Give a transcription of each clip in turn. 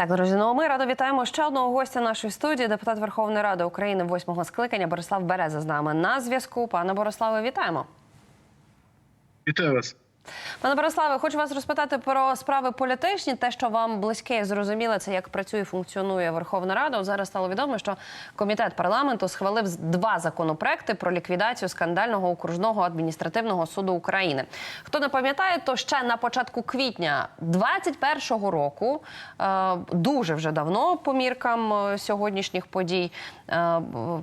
Так, друзі, ну ми радо вітаємо ще одного гостя нашої студії, депутат Верховної Ради України восьмого скликання Борислав Береза з нами на зв'язку. Пане Бориславе, вітаємо. Вітаю вас. Пане Бориславе, хочу вас розпитати про справи політичні. Те, що вам близьке і зрозуміле, це як працює і функціонує Верховна Рада. От Зараз стало відомо, що комітет парламенту схвалив два законопроекти про ліквідацію скандального окружного адміністративного суду України. Хто не пам'ятає, то ще на початку квітня 2021 року, е, дуже вже давно, по міркам е, сьогоднішніх подій, е,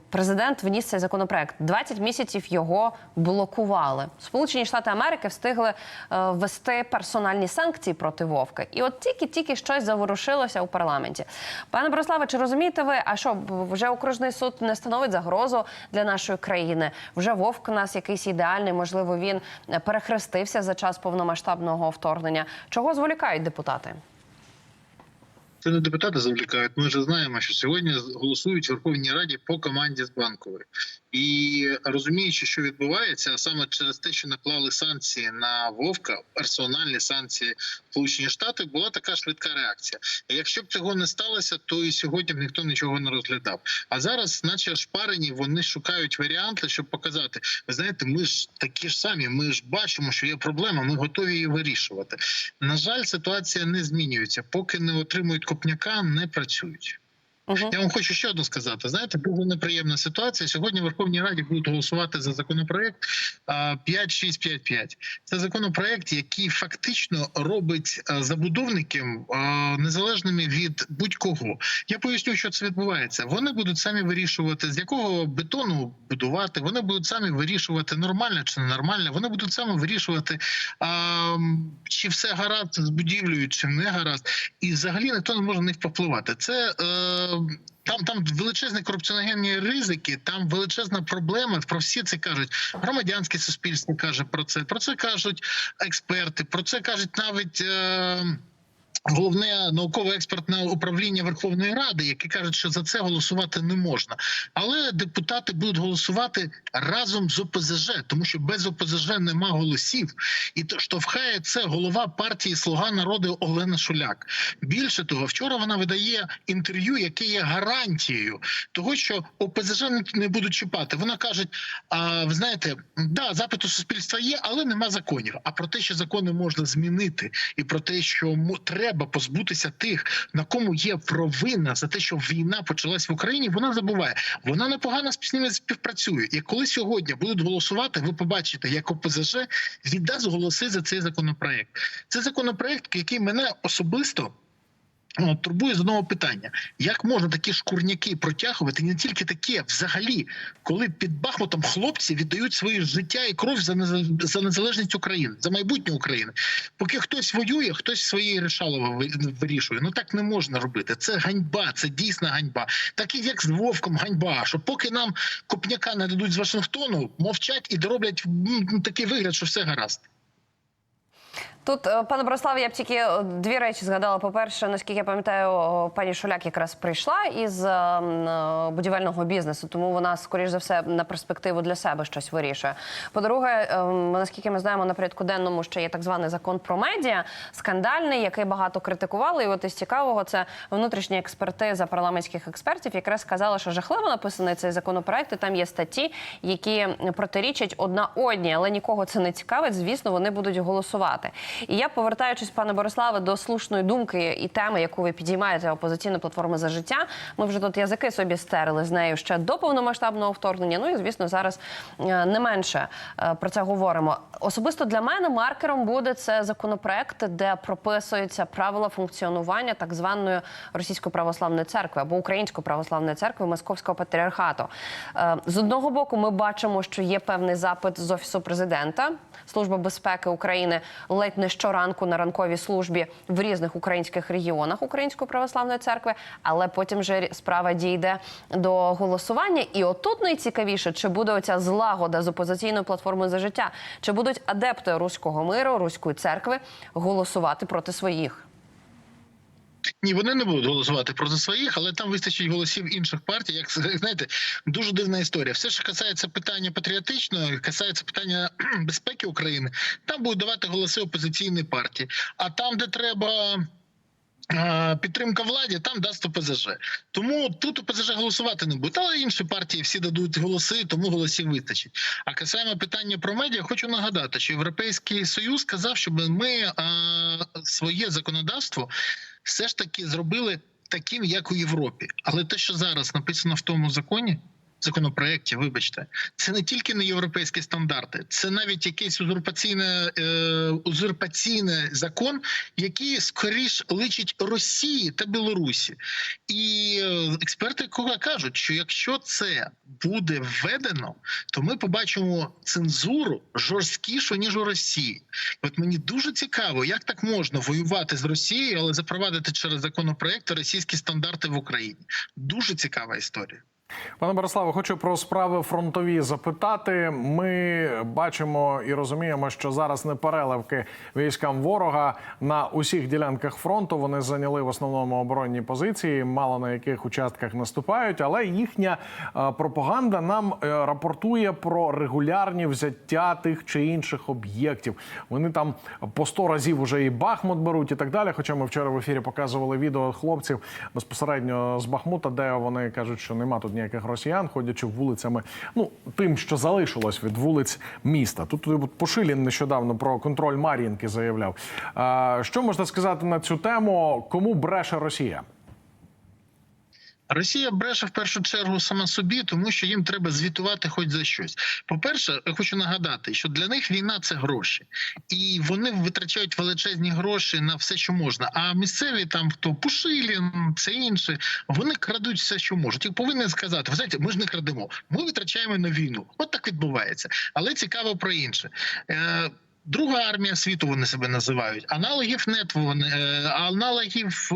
президент вніс цей законопроект. 20 місяців його блокували. Сполучені Штати Америки встигли ввести персональні санкції проти Вовка. І от тільки-тільки щось заворушилося у парламенті. Пане Бориславе, чи розумієте ви, а що вже окружний суд не становить загрозу для нашої країни? Вже Вовк у нас якийсь ідеальний, можливо, він е, перехрестився за час повномасштабного вторгнення. Чого зволікають депутати? Це не депутати завлікають. Ми вже знаємо, що сьогодні голосують в Верховній Раді по команді з банкової. І розуміючи, що відбувається, а саме через те, що наклали санкції на Вовка, персональні санкції Сполучені Штати, була така швидка реакція. І Якщо б цього не сталося, то і сьогодні б ніхто нічого не розглядав. А зараз, наче шпарені, вони шукають варіанти, щоб показати: ви знаєте, ми ж такі ж самі, ми ж бачимо, що є проблема, ми готові її вирішувати. На жаль, ситуація не змінюється, поки не отримують копняка, не працюють. Угу. Я вам хочу ще одне сказати. Знаєте, дуже неприємна ситуація. Сьогодні в Верховній Раді будуть голосувати за законопроект а, 5655. Це законопроект, який фактично робить а, забудовників незалежними від будь-кого. Я поясню, що це відбувається. Вони будуть самі вирішувати, з якого бетону будувати. Вони будуть самі вирішувати нормально чи ненормально. Вони будуть самі вирішувати, чи все гаразд з будівлею, чи не гаразд. І взагалі ніхто не може на них впливати. Це е, там там величезні корупціоногенні ризики, там величезна проблема. Про всі це кажуть. Громадянське суспільство каже про це. Про це кажуть експерти. Про це кажуть навіть. Е, Головне науково-експертне управління Верховної Ради, які кажуть, що за це голосувати не можна, але депутати будуть голосувати разом з ОПЗЖ, тому що без ОПЗЖ нема голосів, і то штовхає це голова партії Слуга народу Олена Шуляк. Більше того, вчора вона видає інтерв'ю, яке є гарантією того, що ОПЗЖ не- будуть чіпати. Вона каже: а ви знаєте, да, запит у суспільства є, але нема законів. А про те, що закони можна змінити, і про те, що мо- треба позбутися тих, на кому є провина за те, що війна почалась в Україні, вона забуває. Вона непогано з ними співпрацює. І коли сьогодні будуть голосувати, ви побачите, як ОПЗЖ віддасть голоси за цей законопроект. Це законопроект, який мене особисто. О, Турбує з одного питання: як можна такі шкурняки протягувати, не тільки такі, взагалі, коли під Бахмутом хлопці віддають своє життя і кров за за незалежність України, за майбутнє України. Поки хтось воює, хтось своє решалово ви- вирішує. Ну так не можна робити. Це ганьба, це дійсна ганьба. Так і як з Вовком ганьба. Що поки нам копняка не дадуть з Вашингтону, мовчать і дороблять такий вигляд, що все гаразд. Тут, е, пане Бориславе, я б тільки е, дві речі згадала. По-перше, наскільки я пам'ятаю, пані Шуляк якраз прийшла із е, м, е, будівельного бізнесу, тому вона, скоріш за все, на перспективу для себе щось вирішує. По-друге, е, наскільки ми знаємо, на порядку денному ще є так званий закон про медіа, скандальний, який багато критикували. І от із цікавого, це внутрішня експертиза парламентських експертів, якраз сказала, що жахливо написаний цей законопроект. І там є статті, які протирічать одна одній, але нікого це не цікавить. Звісно, вони будуть голосувати. І я, повертаючись, пане Бориславе, до слушної думки і теми, яку ви підіймаєте опозиційну платформу за життя. Ми вже тут язики собі стерли з нею ще до повномасштабного вторгнення. Ну і звісно, зараз е, не менше е, про це говоримо. Особисто для мене маркером буде це законопроект, де прописуються правила функціонування так званої російської православної церкви або української православної церкви Московського патріархату. Е, З одного боку, ми бачимо, що є певний запит з офісу президента. Служба безпеки України ледь не щоранку на ранковій службі в різних українських регіонах Української православної церкви, але потім вже справа дійде до голосування. І отут найцікавіше, чи буде оця злагода з опозиційною платформою за життя, чи будуть адепти руського миру, руської церкви голосувати проти своїх. Ні, вони не будуть голосувати проти своїх, але там вистачить голосів інших партій. Як знаєте, дуже дивна історія. Все, що касається питання патріотичного, касається питання безпеки України, там будуть давати голоси опозиційні партії. А там, де треба підтримка владі, там дасть ОПЗЖ. Тому тут ОПЗЖ голосувати не буде. Але інші партії всі дадуть голоси, тому голосів вистачить. А касаємо питання про медіа, хочу нагадати, що Європейський Союз сказав, щоб ми е, своє законодавство все ж таки зробили таким, як у Європі. Але те, що зараз написано в тому законі. Законопроекті, вибачте, це не тільки не європейські стандарти, це навіть якийсь узурпаційне е, узурпаційний закон, який скоріш личить Росії та Білорусі. І е, експерти кого кажуть, що якщо це буде введено, то ми побачимо цензуру жорсткішу ніж у Росії. От мені дуже цікаво, як так можна воювати з Росією, але запровадити через законопроекти російські стандарти в Україні. Дуже цікава історія. Пане Бориславе, хочу про справи фронтові запитати. Ми бачимо і розуміємо, що зараз не переливки військам ворога на усіх ділянках фронту. Вони зайняли в основному оборонні позиції, мало на яких участках наступають, але їхня е, пропаганда нам е, рапортує про регулярні взяття тих чи інших об'єктів. Вони там по 100 разів уже і Бахмут беруть, і так далі. Хоча ми вчора в ефірі показували відео хлопців безпосередньо з Бахмута, де вони кажуть, що нема тут ніяких росіян, ходячи вулицями, ну тим, що залишилось від вулиць міста. Тут Пошилін нещодавно про контроль Мар'їнки заявляв. Що можна сказати на цю тему? Кому бреше Росія? Росія бреше в першу чергу сама собі, тому що їм треба звітувати хоч за щось. По-перше, я хочу нагадати, що для них війна це гроші, і вони витрачають величезні гроші на все, що можна. А місцеві там хто Пушилін, це інше, вони крадуть все, що можуть. І повинні сказати: ви знаєте, ми ж не крадемо. Ми витрачаємо на війну. От так відбувається. Але цікаво про інше. Е, Друга армія світу вони себе називають. Аналогів нет, вони е, аналогів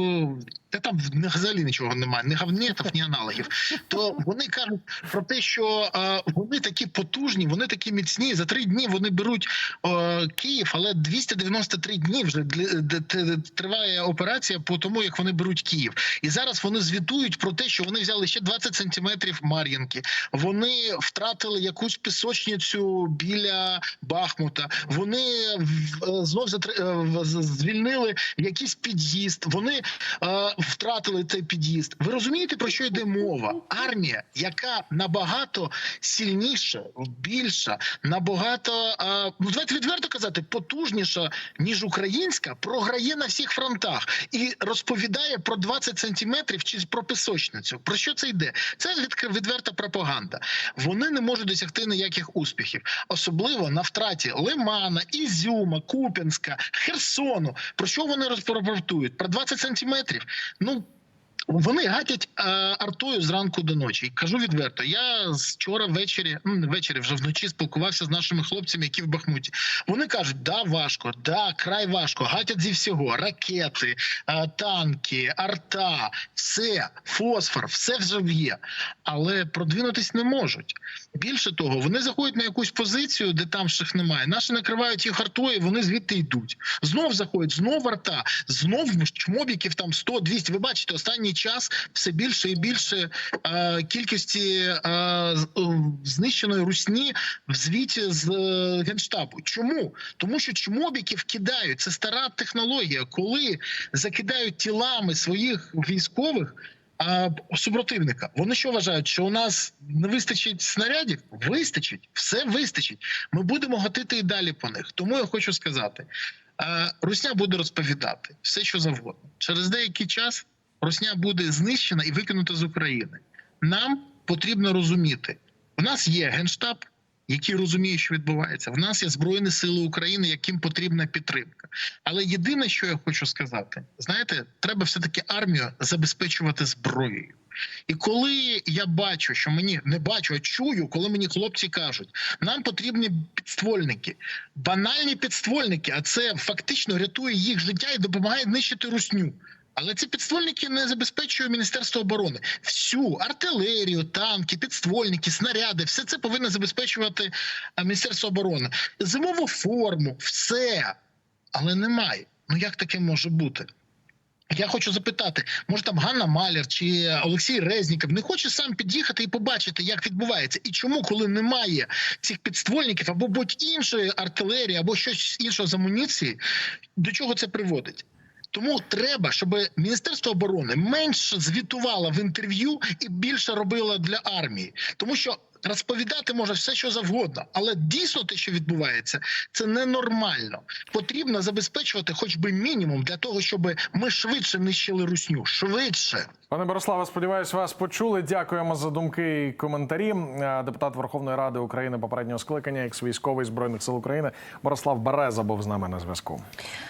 е, та там взагалі нічого немає, ні гавнетів, ні аналогів. То вони кажуть про те, що е, вони такі потужні, вони такі міцні. За три дні вони беруть е, Київ, але 293 дні вже де- де- триває операція по тому, як вони беруть Київ. І зараз вони звітують про те, що вони взяли ще 20 сантиметрів Мар'їнки. Вони втратили якусь пісочницю біля Бахмута. Вони е, знов звільнили якийсь під'їзд. Вони втратили цей під'їзд. Ви розумієте про що йде мова? Армія, яка набагато сильніша, більша, набагато ну давайте відверто казати, потужніша ніж українська, програє на всіх фронтах і розповідає про 20 сантиметрів чи про пісочницю. Про що це йде? Це відверта пропаганда. Вони не можуть досягти ніяких успіхів, особливо на втраті Лимана, Ізюма, Куп'янська, Херсону. Про що вони розпортують? Про 20 сантиметрів. Ну. Вони гатять е, артою зранку до ночі. Кажу відверто. Я вчора ввечері, ну ввечері, вже вночі спілкувався з нашими хлопцями, які в Бахмуті. Вони кажуть, да, важко, да, край важко. Гатять зі всього: ракети, е, танки, арта, все, фосфор, все вже є. Але продвинутись не можуть. Більше того, вони заходять на якусь позицію, де там ших немає. Наші накривають їх артою, вони звідти йдуть. Знов заходять, знов арта, знов чмобіків там 100-200. Ви бачите, останній час все більше і більше е, кількості е, е, знищеної русні в звіті з е, генштабу. Чому? Тому що чмобіків кидають. Це стара технологія, коли закидають тілами своїх військових. А супротивника вони що вважають, що у нас не вистачить снарядів? Вистачить, все вистачить. Ми будемо гатити і далі по них. Тому я хочу сказати: е, Русня буде розповідати все, що завгодно. Через деякий час Русня буде знищена і викинута з України. Нам потрібно розуміти, в нас є генштаб, який розуміє, що відбувається. В нас є збройні сили України, яким потрібна підтримка. Але єдине, що я хочу сказати, знаєте, треба все таки армію забезпечувати зброєю. І коли я бачу, що мені не бачу, а чую, коли мені хлопці кажуть, нам потрібні підствольники, банальні підствольники, а це фактично рятує їх життя і допомагає нищити русню. Але ці підствольники не забезпечує Міністерство оборони. Всю артилерію, танки, підствольники, снаряди, все це повинно забезпечувати Міністерство оборони. Зимову форму, все. Але немає. Ну як таке може бути? Я хочу запитати, може там Ганна Маляр чи Олексій Резніков не хоче сам під'їхати і побачити, як відбувається, і чому, коли немає цих підствольників або будь іншої артилерії, або щось іншого з амуніції, до чого це приводить? Тому треба, щоб Міністерство оборони менше звітувало в інтерв'ю і більше робило для армії, тому що. Розповідати може все, що завгодно, але дійсно те, що відбувається, це ненормально. Потрібно забезпечувати хоч би мінімум для того, щоб ми швидше нищили русню. Швидше. Пане Бориславе, сподіваюсь, вас почули. Дякуємо за думки і коментарі. Е, Депутат Верховної Ради України попереднього скликання, екс-військовий збройних сил України Борислав Береза був з нами на зв'язку.